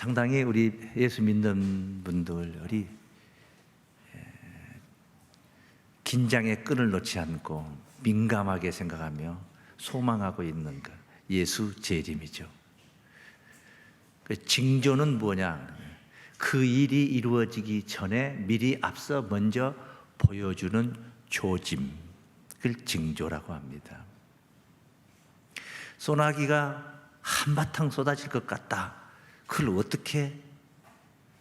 상당히 우리 예수 믿는 분들이 에, 긴장의 끈을 놓지 않고 민감하게 생각하며 소망하고 있는 것 예수 재림이죠. 그 징조는 뭐냐? 그 일이 이루어지기 전에 미리 앞서 먼저 보여주는 조짐, 그걸 징조라고 합니다. 소나기가 한바탕 쏟아질 것 같다. 그걸 어떻게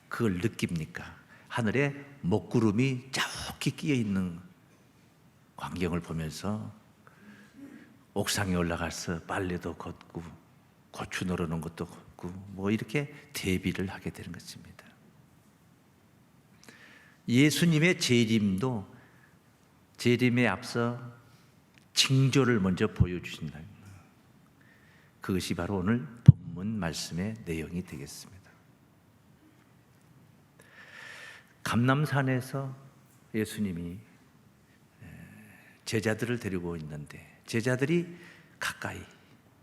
그걸 느낍니까? 하늘에 먹구름이 자욱히 끼어 있는 광경을 보면서 옥상에 올라가서 빨래도 걷고 고추 노르는 것도 걷고 뭐 이렇게 대비를 하게 되는 것입니다. 예수님의 재림도 재림에 앞서 징조를 먼저 보여주신다. 그것이 바로 오늘 본문 말씀의 내용이 되겠습니다. 감남산에서 예수님이 제자들을 데리고 있는데 제자들이 가까이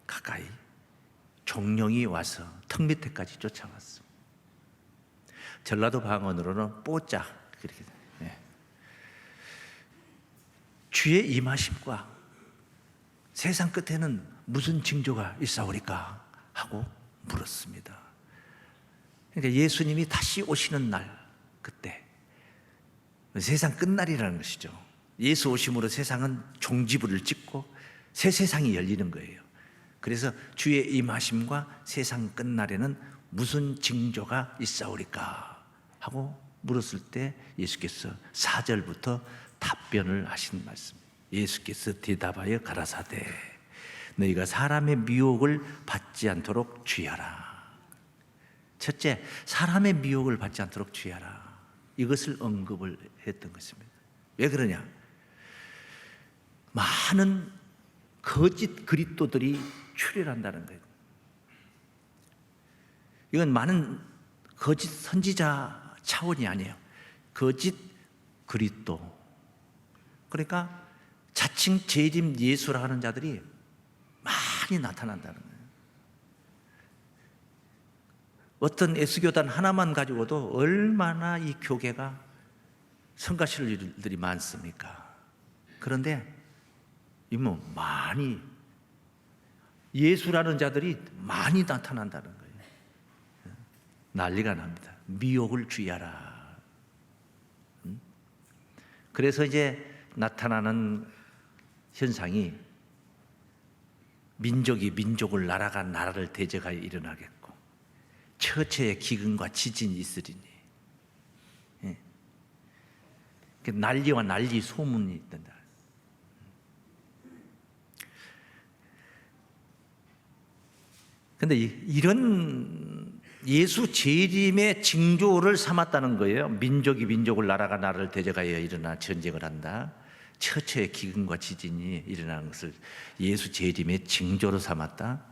가까이 종령이 와서 턱 밑에까지 쫓아왔어. 전라도 방언으로는 뽀짝 그렇게 예. 주의 임하심과 세상 끝에는 무슨 징조가 있사오리까 하고 물었습니다. 그러니까 예수님이 다시 오시는 날 그때 세상 끝날이라는 것이죠. 예수 오심으로 세상은 종지부를 찍고 새 세상이 열리는 거예요. 그래서 주의 임하심과 세상 끝날에는 무슨 징조가 있사오리까 하고 물었을 때 예수께서 4절부터 답변을 하신 말씀. 예수께서 대답하여 가라사대 너희가 사람의 미혹을 받지 않도록 주의하라. 첫째, 사람의 미혹을 받지 않도록 주의하라. 이것을 언급을 했던 것입니다. 왜 그러냐? 많은 거짓 그리스도들이 출현한다는 거예요. 이건 많은 거짓 선지자 차원이 아니에요. 거짓 그리스도. 그러니까 자칭 재림 예수라 하는 자들이 많이 나타난다는 거예요. 어떤 에스교단 하나만 가지고도 얼마나 이 교계가 성가실 일들이 많습니까? 그런데 이뭐 많이 예수라는 자들이 많이 나타난다는 거예요. 난리가 납니다. 미혹을 주의하라. 음? 그래서 이제 나타나는 현상이 민족이 민족을 나라가 나라를 대적하여 일어나겠고 처처의 기근과 지진이 있으리니 예. 그 난리와 난리 소문이 있단다. 근데 이- 이런 예수 재림의 징조를 삼았다는 거예요. 민족이 민족을 나라가 나라를 대적하여 일어나 전쟁을 한다. 처처의 기근과 지진이 일어나는 것을 예수 재림의 징조로 삼았다.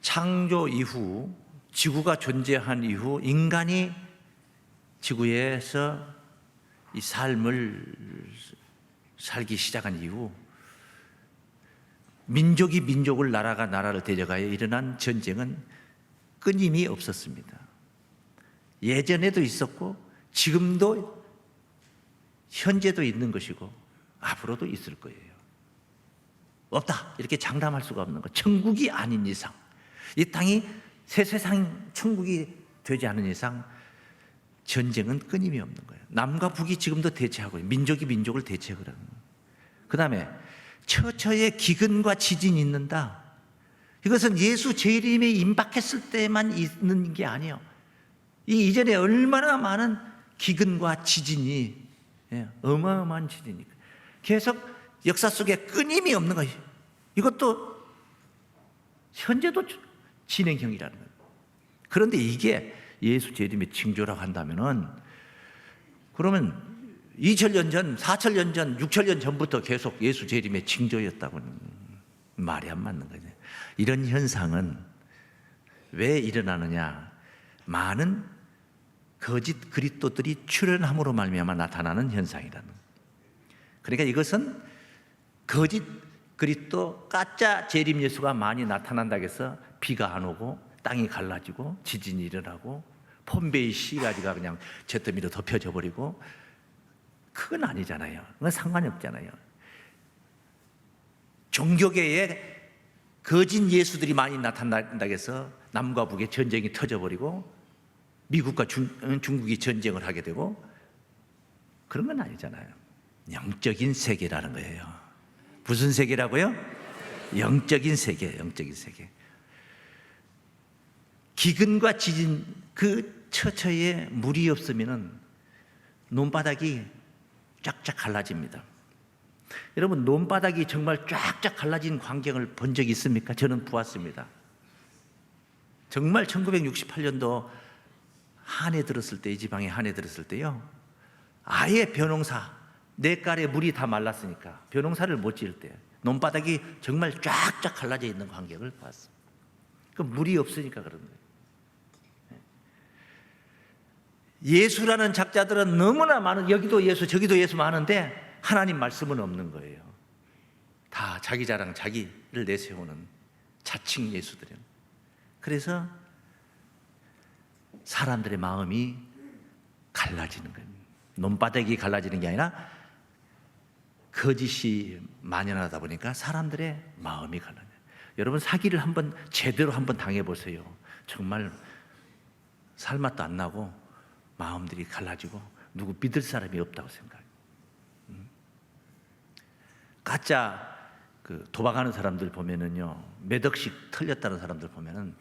창조 이후 지구가 존재한 이후 인간이 지구에서 이 삶을 살기 시작한 이후 민족이 민족을 나라가 나라를 대적하여 일어난 전쟁은 끊임이 없었습니다. 예전에도 있었고 지금도 현재도 있는 것이고 앞으로도 있을 거예요. 없다 이렇게 장담할 수가 없는 것. 천국이 아닌 이상 이 땅이 새 세상 천국이 되지 않은 이상 전쟁은 끊임이 없는 거예요. 남과 북이 지금도 대체하고 민족이 민족을 거예요. 그 다음에 처처의 기근과 지진이 있는다. 이것은 예수 재림에 임박했을 때만 있는 게 아니에요. 이 이전에 얼마나 많은 기근과 지진이 예, 어마어마한 지진이니까 계속 역사 속에 끊임이 없는 거예요. 이것도 현재도 진행형이라는 거예요. 그런데 이게 예수 재림의 징조라고 한다면은 그러면 2000년 전, 4000년 전, 6000년 전부터 계속 예수 재림의 징조였다고는 말이 안 맞는 거죠. 이런 현상은 왜 일어나느냐? 많은 거짓 그리스도들이 출현함으로 말미암아 나타나는 현상이라는. 그러니까 이것은 거짓 그리스도 가짜 재림 예수가 많이 나타난다고 해서 비가 안 오고 땅이 갈라지고 지진이 일어나고 폼베이 시가지가 그냥 잿더미로 덮여져 버리고 그건 아니잖아요. 그건 상관이 없잖아요. 종교계에 거짓 예수들이 많이 나타난다고 해서 남과 북의 전쟁이 터져버리고 미국과 중, 어, 중국이 전쟁을 하게 되고 그런 건 아니잖아요. 영적인 세계라는 거예요. 무슨 세계라고요? 영적인 세계, 영적인 세계. 기근과 지진 그 처처에 물이 없으면은 논바닥이 쫙쫙 갈라집니다. 여러분 논바닥이 정말 쫙쫙 갈라진 광경을 본적 있습니까? 저는 보았습니다. 정말 1968년도 한해 들었을 때 이 지방에 한해 들었을 때요. 아예 변홍사 내깔에 물이 다 말랐으니까 변홍사를 못 지을 때 논바닥이 정말 쫙쫙 갈라져 있는 광경을 봤습니다. 그 물이 없으니까 그런 거예요. 예수라는 작자들은 너무나 많은 여기도 예수 저기도 예수 많은데 하나님 말씀은 없는 거예요. 다 자기 자랑 자기를 내세우는 자칭 예수들은. 그래서 사람들의 마음이 갈라지는 거예요. 논바닥이 갈라지는 게 아니라 거짓이 만연하다 보니까 사람들의 마음이 갈라져요. 여러분 사기를 한번 제대로 한번 당해 보세요. 정말 살맛도 안 나고 마음들이 갈라지고 누구 믿을 사람이 없다고 생각해요. 음. 가짜 그 도박하는 사람들 보면은요 몇 억씩 털렸다는 사람들 보면은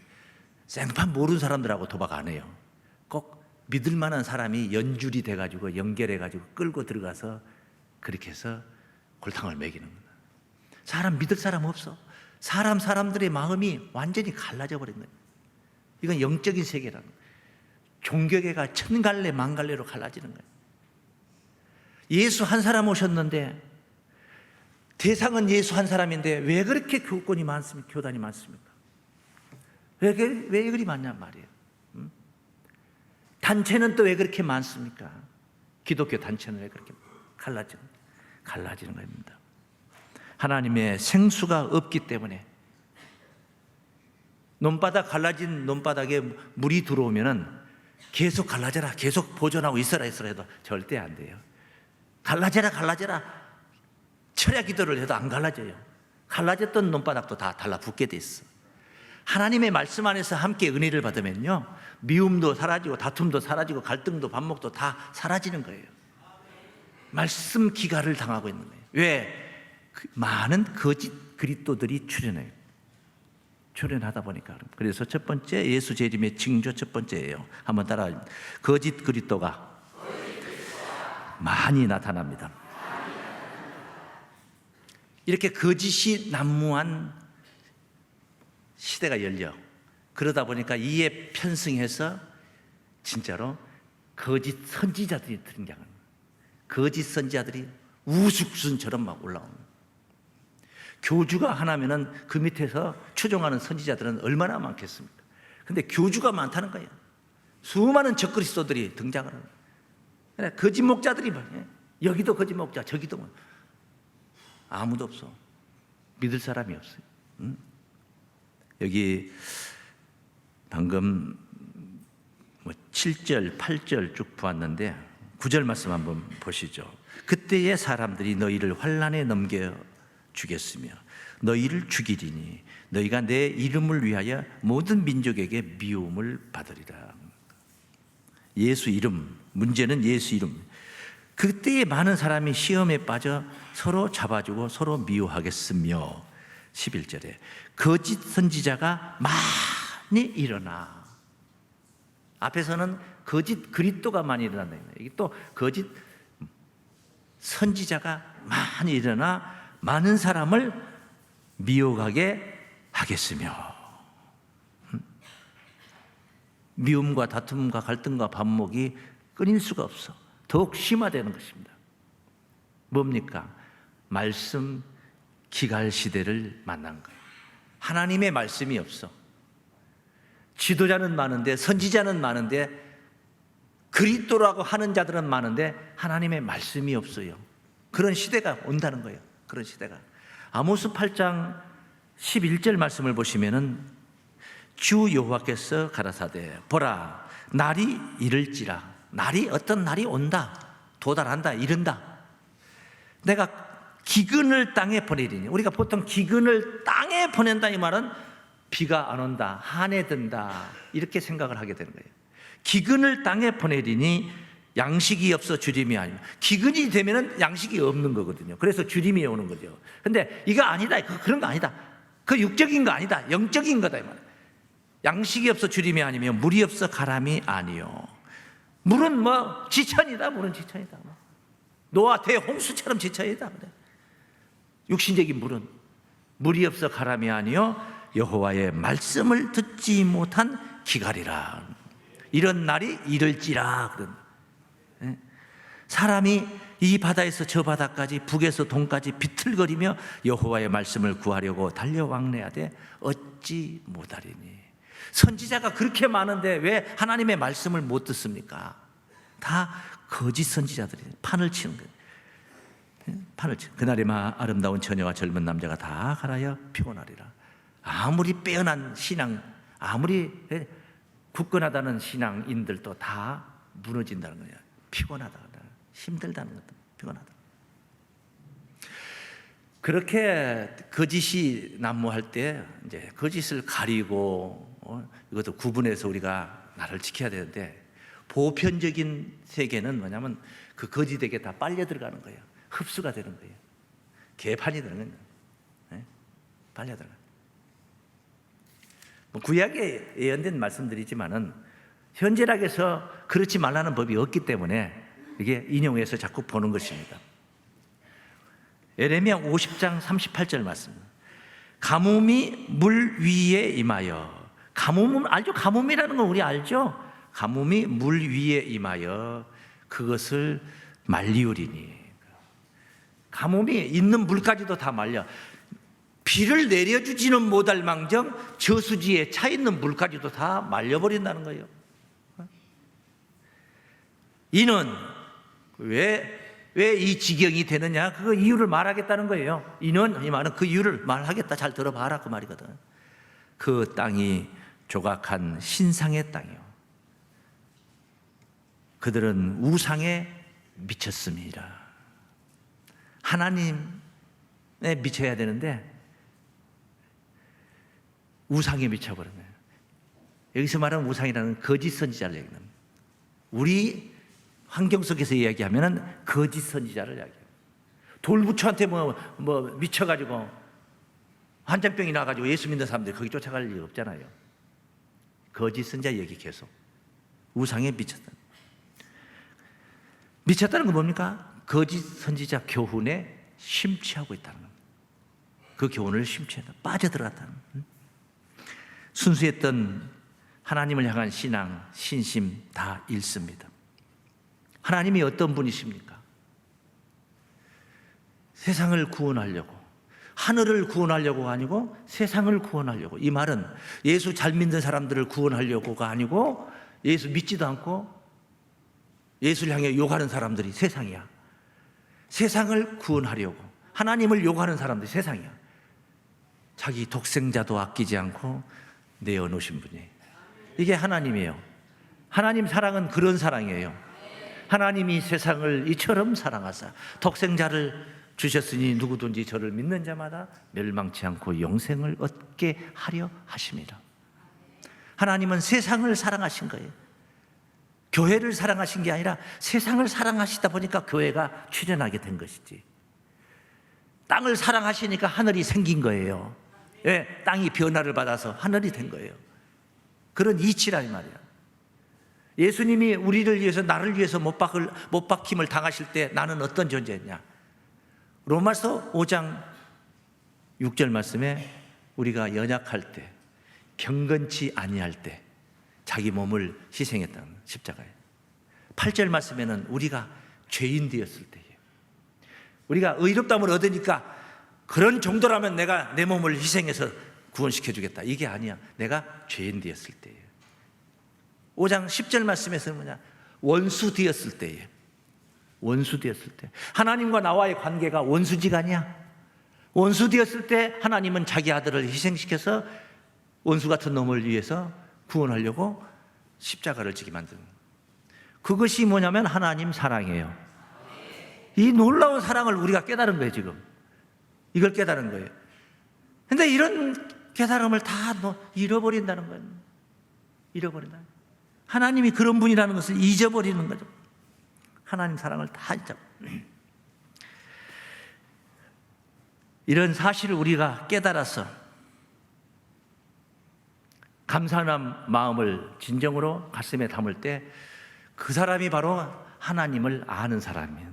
생판 모르는 사람들하고 도박 안 해요. 꼭 믿을 만한 사람이 연줄이 돼가지고 연결해가지고 끌고 들어가서 그렇게 해서 골탕을 먹이는 거다. 사람 믿을 사람 없어. 사람 사람들의 마음이 완전히 갈라져 버린 거예요. 이건 영적인 세계라는 거예요. 종교계가 천 갈래 만 갈래로 갈라지는 거예요. 예수 한 사람 오셨는데 대상은 예수 한 사람인데 왜 그렇게 교권이 많습니까? 교단이 많습니까? 왜, 그- 왜 그리 많냔 말이에요. 음? 단체는 또 왜 그렇게 많습니까? 기독교 단체는 왜 그렇게 갈라지는, 갈라지는 겁니다. 하나님의 생수가 없기 때문에 논바닥 갈라진 논바닥에 물이 들어오면은 계속 갈라져라, 계속 보존하고 있어라, 있어라 해도 절대 안 돼요. 갈라져라, 갈라져라. 철야 기도를 해도 안 갈라져요. 갈라졌던 논바닥도 다 달라붙게 돼 있어. 하나님의 말씀 안에서 함께 은혜를 받으면요. 미움도 사라지고 다툼도 사라지고 갈등도 반목도 다 사라지는 거예요. 말씀 기가를 당하고 있는 거예요. 왜? 그 많은 거짓 그리스도들이 출현해요. 출현하다 보니까 그래서 첫 번째 예수 재림의 징조 첫 번째예요. 한번 따라 거짓 그리스도가 많이 나타납니다. 이렇게 거짓이 난무한 시대가 열려. 그러다 보니까 이에 편승해서 진짜로 거짓 선지자들이 등장하는. 거짓 선지자들이 우죽순처럼 막 올라오는. 교주가 하나면은 그 밑에서 추종하는 선지자들은 얼마나 많겠습니까? 근데 교주가 많다는 거예요. 수많은 적그리스도들이 등장을 하는 거예요. 그래, 거짓 목자들이. 여기도 거짓 목자, 저기도 뭐. 아무도 없어. 믿을 사람이 없어요. 응? 여기 방금 뭐 7절, 8절 쭉 보았는데 9절 말씀 한번 보시죠. 그때의 사람들이 너희를 환란에 넘겨 주겠으며 너희를 죽이리니 너희가 내 이름을 위하여 모든 민족에게 미움을 받으리라. 예수 이름 문제는 예수 이름. 그때에 많은 사람이 시험에 빠져 서로 잡아주고 서로 미워하겠으며 11절에 거짓 선지자가 많이 일어나 앞에서는 거짓 그리스도가 많이 일어난다. 이게 또 거짓 선지자가 많이 일어나 많은 사람을 미워하게 하겠으며 음? 미움과 다툼과 갈등과 반목이 끊일 수가 없어. 더욱 심화되는 것입니다. 뭡니까? 말씀 기갈 시대를 만난 거예요. 하나님의 말씀이 없어. 지도자는 많은데 선지자는 많은데 그리스도라고 하는 자들은 많은데 하나님의 말씀이 없어요. 그런 시대가 온다는 거예요. 그런 시대가. 아모스 8장 11절 말씀을 보시면은 주 여호와께서 가라사대 보라 날이 이를지라 날이 어떤 날이 온다 도달한다 이른다 내가 기근을 땅에 보내리니. 우리가 보통 기근을 땅에 보낸다 이 말은 비가 안 온다 한해 든다 이렇게 생각을 하게 되는 거예요. 기근을 땅에 보내리니 양식이 없어 주림이 아니면. 기근이 되면은 양식이 없는 거거든요. 그래서 주림이 오는 거죠. 근데 이거 아니다 그- 그런 거 아니다. 그 육적인 거 아니다 영적인 거다 이 말이에요. 양식이 없어 주림이 아니며 물이 없어 가람이 아니요. 물은 뭐 지천이다 물은 지천이다. 뭐. 노아 대홍수처럼 지천이다. 그래. 육신적인 물은 물이 없어 가람이 아니요 여호와의 말씀을 듣지 못한 기갈이라 이런 날이 이를지라 그런 예? 사람이 이 바다에서 저 바다까지 북에서 동까지 비틀거리며 여호와의 말씀을 구하려고 달려왕래하되 어찌 못하리니 선지자가 그렇게 많은데 왜 하나님의 말씀을 못 듣습니까? 다 거짓 선지자들이 판을 치는 거예요. 예? 판을 치. 그날이 마 아름다운 처녀와 젊은 남자가 다 갈아여 피곤하리라. 아무리 빼어난 신앙, 아무리 예, 굳건하다는 신앙인들도 다 무너진다는 거예요. 피곤하다, 힘들다는 것도 피곤하다. 그렇게 거짓이 난무할 때 이제 거짓을 가리고 어, 이것도 구분해서 우리가 나를 지켜야 되는데 보편적인 세계는 뭐냐면 그 거짓에게 다 빨려 들어가는 거예요. 흡수가 되는 거예요. 개판이 되는 거예요. 네? 빨려 들어가. 뭐 구약에 예언된 말씀들이지만은 현재락에서 그렇지 말라는 법이 없기 때문에 이게 인용해서 자꾸 보는 것입니다. 에레미야 50장 38절 말씀. 가뭄이 물 위에 임하여 가뭄은 알죠? 가뭄이라는 건 우리 알죠? 가뭄이 물 위에 임하여 그것을 말리우리니 가뭄이 있는 물까지도 다 말려 비를 내려주지는 못할 망정 저수지에 차 있는 물까지도 다 말려버린다는 거예요. 이는 왜 왜 이 지경이 되느냐? 그 이유를 말하겠다는 거예요. 이는 이 말은 그 이유를 말하겠다. 잘 들어봐라 그 말이거든. 그 땅이 조각한 신상의 땅이요. 그들은 우상에 미쳤습니다. 하나님에 미쳐야 되는데 우상에 미쳐버렸네요. 여기서 말하는 우상이라는 거짓 선지자를 얘기합니다. 우리 환경 속에서 이야기하면은 거짓 선지자를 이야기해요. 돌부처한테 뭐, 뭐 미쳐가지고 환장병이 나가지고 예수 믿는 사람들이 거기 쫓아갈 일 없잖아요. 거짓 선지자 얘기 계속. 우상에 미쳤다. 미쳤다는 건 뭡니까? 거짓 선지자 교훈에 심취하고 있다는 겁니다. 그 교훈을 심취했다. 빠져들어갔다는 응? 순수했던 하나님을 향한 신앙, 신심 다 잃습니다. 하나님이 어떤 분이십니까? 세상을 구원하려고 하늘을 구원하려고가 아니고 세상을 구원하려고 이 말은 예수 잘 믿는 사람들을 구원하려고가 아니고 예수 믿지도 않고 예수를 향해 욕하는 사람들이 세상이야. 세상을 구원하려고 하나님을 욕하는 사람들이 세상이야. 자기 독생자도 아끼지 않고 내어 놓으신 분이 이게 하나님이에요. 하나님 사랑은 그런 사랑이에요. 하나님이 세상을 이처럼 사랑하사 독생자를 주셨으니 누구든지 저를 믿는 자마다 멸망치 않고 영생을 얻게 하려 하십니다. 하나님은 세상을 사랑하신 거예요. 교회를 사랑하신 게 아니라 세상을 사랑하시다 보니까 교회가 출현하게 된 것이지. 땅을 사랑하시니까 하늘이 생긴 거예요. 예, 땅이 변화를 받아서 하늘이 된 거예요. 그런 이치라는 말이야. 예수님이 우리를 위해서 나를 위해서 못 박을 못 박힘을 당하실 때 나는 어떤 존재였냐? 로마서 5장 6절 말씀에 우리가 연약할 때 경건치 아니할 때 몸을 희생했다는 십자가에 8절 말씀에는 우리가 죄인 되었을 때에 우리가 의롭다함을 얻으니까 그런 정도라면 내가 내 몸을 희생해서 구원시켜 주겠다. 이게 아니야. 내가 죄인 되었을 때에 5장 10절 말씀에서는 뭐냐? 원수 되었을 때에 원수 되었을 때 하나님과 나와의 관계가 원수지가 아니야. 원수 되었을 때 하나님은 자기 아들을 희생시켜서 원수 같은 놈을 위해서 구원하려고 십자가를 지게 만든 그것이 뭐냐면 하나님 사랑이에요. 이 놀라운 사랑을 우리가 깨달은 거예요, 지금. 이걸 깨달은 거예요. 근데 이런 깨달음을 다뭐 잃어버린다는 거예요. 잃어버린다. 하나님이 그런 분이라는 것을 잊어버리는 거죠. 하나님 사랑을 다 잊어. 이런 사실을 우리가 깨달아서 감사한 마음을 진정으로 가슴에 담을 때 그 사람이 바로 하나님을 아는 사람이에요.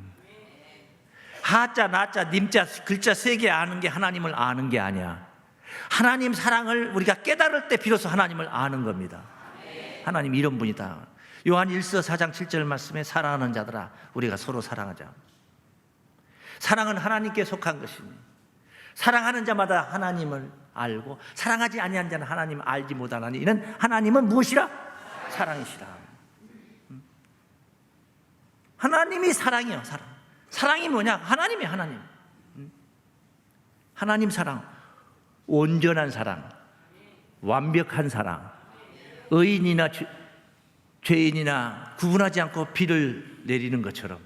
하자, 나자, 님자, 글자 세 개 아는 게 하나님을 아는 게 아니야. 하나님 사랑을 우리가 깨달을 때 비로소 하나님을 아는 겁니다. 하나님 이런 분이다. 요한 1서 4장 7절 말씀에 사랑하는 자들아 우리가 서로 사랑하자. 사랑은 하나님께 속한 것이니 사랑하는 자마다 하나님을 알고 사랑하지 아니한 자는 하나님 알지 못하나니 이는 하나님은 무엇이라? 사랑이시라. 음. 하나님이 사랑이요, 사랑. 사랑이 뭐냐? 하나님이 하나님. 음. 하나님 사랑. 온전한 사랑. 완벽한 사랑. 의인이나 죄, 죄인이나 구분하지 않고 비를 내리는 것처럼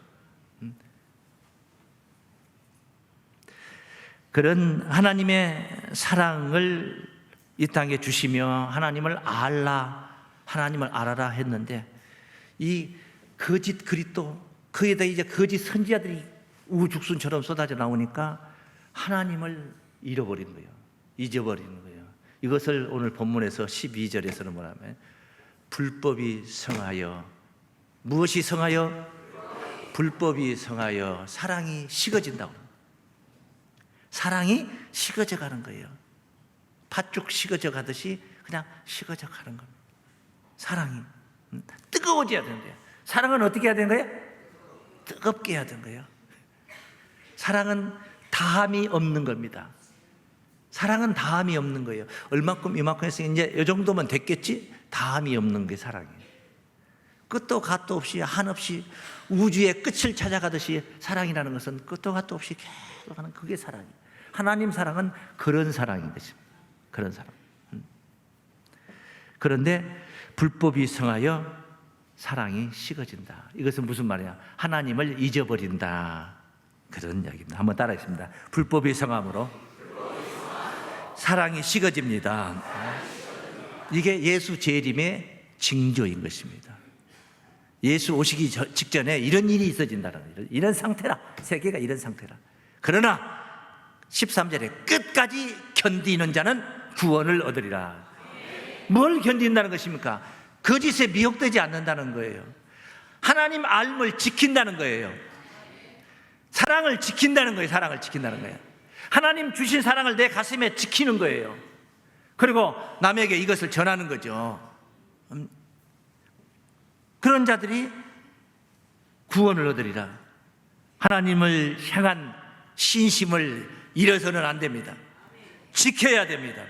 그런 하나님의 사랑을 이 땅에 주시며 하나님을 알라 하나님을 알아라 했는데 이 거짓 그리스도 그에다 이제 거짓 선지자들이 우죽순처럼 쏟아져 나오니까 하나님을 잃어버린 거예요. 잊어버리는 거예요. 이것을 오늘 본문에서 12절에서는 뭐냐면 불법이 성하여 무엇이 성하여 불법이 성하여 사랑이 식어진다고 사랑이 식어져 가는 거예요. 팥죽 식어져 가듯이 그냥 식어져 가는 겁니다. 사랑이 음, 뜨거워져야 되는데요. 사랑은 어떻게 해야 되는 거예요? 뜨겁게 해야 되는 거예요. 사랑은 다함이 없는 겁니다. 사랑은 다함이 없는 거예요. 얼마큼 이만큼 했으니 이제 이 정도면 됐겠지? 다함이 없는 게 사랑이에요. 끝도 갓도 없이 한없이 우주의 끝을 찾아가듯이 사랑이라는 것은 끝도 갓도 없이 계속 하는 그게 사랑이에요. 하나님 사랑은 그런 사랑인 것입니다. 그런 사랑. 음. 그런데 불법이 성하여 사랑이 식어진다. 이것은 무슨 말이야? 하나님을 잊어버린다. 그런 이야기입니다. 한번 따라하겠습니다. 불법이 성함으로 사랑이 식어집니다. 이게 예수 재림의 징조인 것입니다. 예수 오시기 저- 직전에 이런 일이 있어진다는 거예요. 이런 상태라. 세계가 이런 상태라. 그러나 13절에 끝까지 견디는 자는 구원을 얻으리라. 뭘 견딘다는 것입니까? 거짓에 미혹되지 않는다는 거예요. 하나님 알을 지킨다는 거예요. 사랑을 지킨다는 거예요. 사랑을 지킨다는 거예요. 하나님 주신 사랑을 내 가슴에 지키는 거예요. 그리고 남에게 이것을 전하는 거죠. 음, 그런 자들이 구원을 얻으리라. 하나님을 향한 신심을 잃어서는 안 됩니다. 지켜야 됩니다.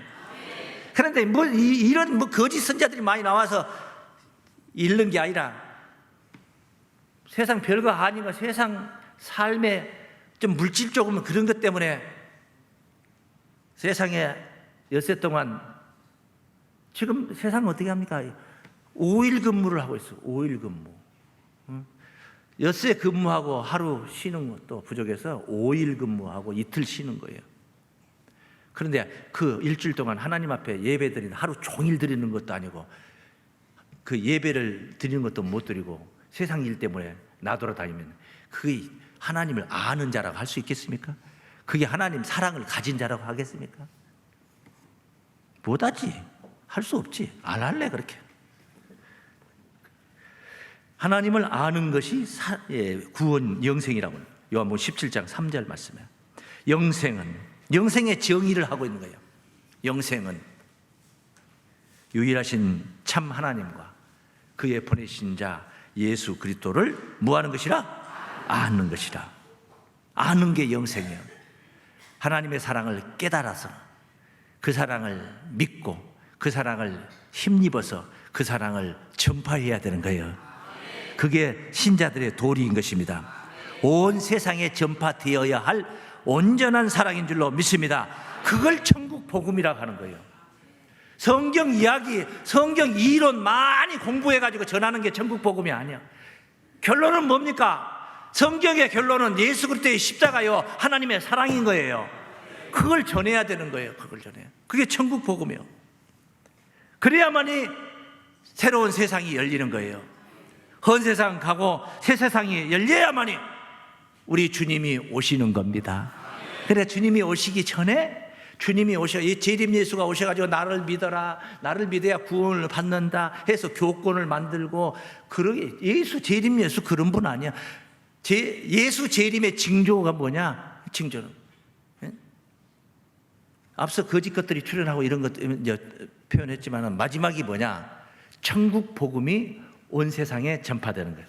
그런데 뭐 이- 이런 뭐 거짓 선자들이 많이 나와서 잃는 게 아니라 세상 별거 거 세상 삶에 좀 물질적으로 그런 것 때문에 세상에 엿새 동안 지금 세상 어떻게 합니까? 5일 근무를 하고 있어. 5일 근무. 응? 엿새 근무하고 하루 쉬는 것도 부족해서 5일 근무하고 이틀 쉬는 거예요. 그런데 그 일주일 동안 하나님 앞에 예배 드리는 하루 종일 드리는 것도 아니고 그 예배를 드리는 것도 못 드리고 세상 일 때문에 나돌아다니면 그게 하나님을 아는 자라고 할 수 있겠습니까? 그게 하나님 사랑을 가진 자라고 하겠습니까? 못하지. 할 수 없지. 안 할래, 그렇게. 하나님을 아는 것이 사- 예, 구원 영생이라고. 요한복음 17장 3절 말씀에 영생은 영생의 정의를 하고 있는 거예요. 영생은 유일하신 참 하나님과 그의 보내신 자 예수 그리스도를 뭐하는 것이라 아는 것이라 아는 게 영생이에요. 하나님의 사랑을 깨달아서 그 사랑을 믿고 그 사랑을 힘입어서 그 사랑을 전파해야 되는 거예요. 그게 신자들의 도리인 것입니다. 온 세상에 전파되어야 할 온전한 사랑인 줄로 믿습니다. 그걸 천국 복음이라고 하는 거예요. 성경 이야기, 성경 이론 많이 공부해가지고 전하는 게 전국 복음이 아니야. 결론은 뭡니까? 성경의 결론은 예수 그리스도의 십자가요 하나님의 사랑인 거예요. 그걸 전해야 되는 거예요. 그걸 전해. 그게 천국 복음이요. 그래야만이 새로운 세상이 열리는 거예요. 헌 세상 가고 새 세상이 열려야만이 우리 주님이 오시는 겁니다. 그래 주님이 오시기 전에 주님이 오셔 이 재림 예수가 오셔가지고 나를 믿어라 나를 믿어야 구원을 받는다 해서 교권을 만들고 그러게 예수 재림 예수 그런 분 아니야. 제, 예수 재림의 징조가 뭐냐? 징조는 예? 앞서 거짓 것들이 출현하고 이런 것 표현했지만 마지막이 뭐냐? 천국 복음이 온 세상에 전파되는 거예요.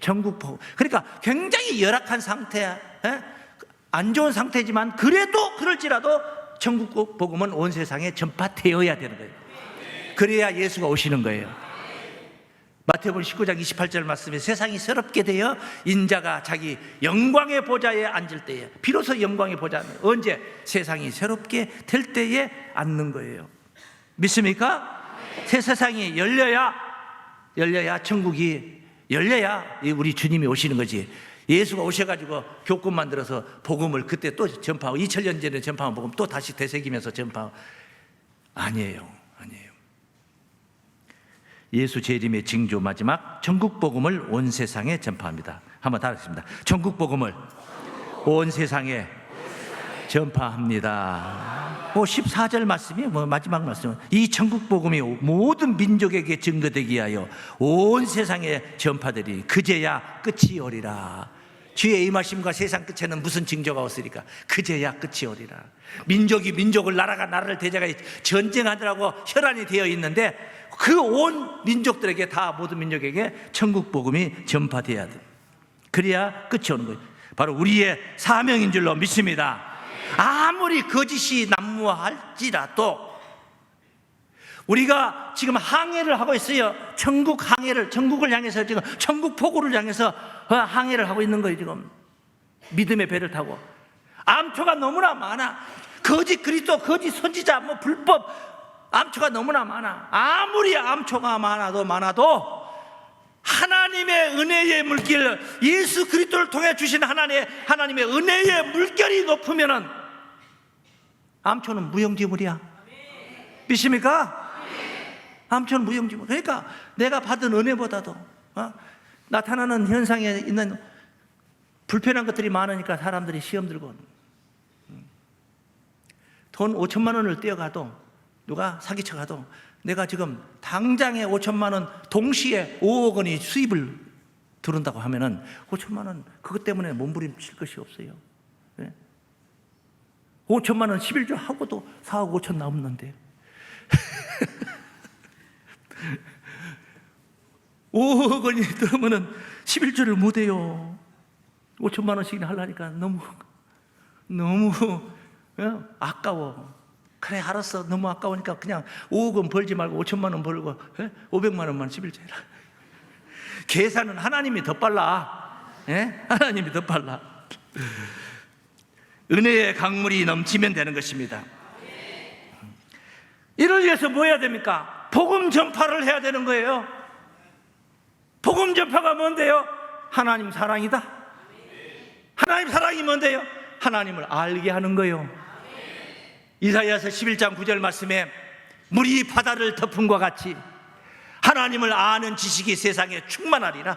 천국 복음. 그러니까 굉장히 열악한 상태야. 예? 안 좋은 상태지만 그래도 그럴지라도 천국 복음은 온 세상에 전파되어야 되는 거예요. 그래야 예수가 오시는 거예요. 마태복음 19장 28절 말씀에 세상이 새롭게 되어 인자가 자기 영광의 보좌에 앉을 때에 비로소 영광의 보좌 언제 세상이 새롭게 될 때에 앉는 거예요. 믿습니까? 새 세상이 열려야 열려야 천국이 열려야 우리 주님이 오시는 거지. 예수가 오셔가지고 교권 만들어서 복음을 그때 또 전파하고 2000년 전에 전파한 복음 또 다시 되새기면서 전파하고 아니에요. 아니에요. 예수 재림의 징조 마지막 전국 복음을 온 세상에 전파합니다. 한번 다 하겠습니다. 전국 복음을 온 세상에 전파합니다. 뭐 14절 말씀이 뭐 마지막 말씀. 이 천국 복음이 모든 민족에게 증거되기 위하여 온 세상에 전파되리 그제야 끝이 오리라. 주의 임하심과 세상 끝에는 무슨 징조가 없으리까? 그제야 끝이 오리라. 민족이 민족을 나라가 나라를 대적하 전쟁하느라고 혈안이 되어 있는데 그 온 민족들에게 다 모든 민족에게 천국 복음이 전파돼야 돼. 그래야 끝이 오는 거예요. 바로 우리의 사명인 줄로 믿습니다. 아무리 거짓이 난무할지라도 우리가 지금 항해를 하고 있어요. 천국 항해를, 천국을 향해서 지금 천국 포구를 향해서 어, 항해를 하고 있는 거예요, 지금. 믿음의 배를 타고. 암초가 너무나 많아. 거짓 그리스도, 거짓 선지자, 뭐 불법 암초가 너무나 많아. 아무리 암초가 많아도 많아도 하나님의 은혜의 물길, 예수 그리스도를 통해 주신 하나님의 하나님의 은혜의 물결이 높으면은 암초는 무용지물이야. 믿습니까? 암초는 무용지물. 그러니까 내가 받은 은혜보다도 어? 나타나는 현상에 있는 불편한 것들이 많으니까 사람들이 시험 들고 음. 돈 5천만 원을 떼어가도 누가 사기쳐 가도 내가 지금 당장에 5천만 원 동시에 5억 원이 수입을 들은다고 하면은 5천만 원 그것 때문에 몸부림칠 것이 없어요. 예? 5천만 원 11조 하고도 4억 5천 남는데 5억 원이 들으면은 11조를 못 해요. 5천만 원씩이나 하려니까 너무 너무 어? 아까워. 그래 알았어. 너무 아까우니까 그냥 5억 원 벌지 말고 5천만 원 벌고 예? 500만 원만 11조 해라. 계산은 하나님이 더 빨라. 예? 하나님이 더 빨라. 은혜의 강물이 넘치면 되는 것입니다. 이를 위해서 뭐 해야 됩니까? 복음 전파를 해야 되는 거예요. 복음 전파가 뭔데요? 하나님 사랑이다. 하나님 사랑이 뭔데요? 하나님을 알게 하는 거예요. 이사야서 11장 9절 말씀에 물이 바다를 덮음과 같이 하나님을 아는 지식이 세상에 충만하리라.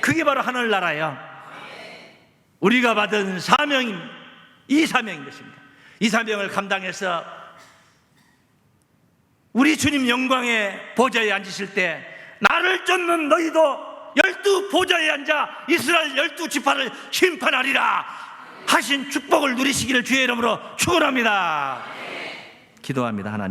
그게 바로 하늘나라야. 우리가 받은 사명임, 이 사명인 것입니다. 이 사명을 감당해서 우리 주님 영광의 보좌에 앉으실 때 나를 쫓는 너희도 열두 보좌에 앉아 이스라엘 열두 지파를 심판하리라 하신 축복을 누리시기를 주의 이름으로 축원합니다. 기도합니다 하나님.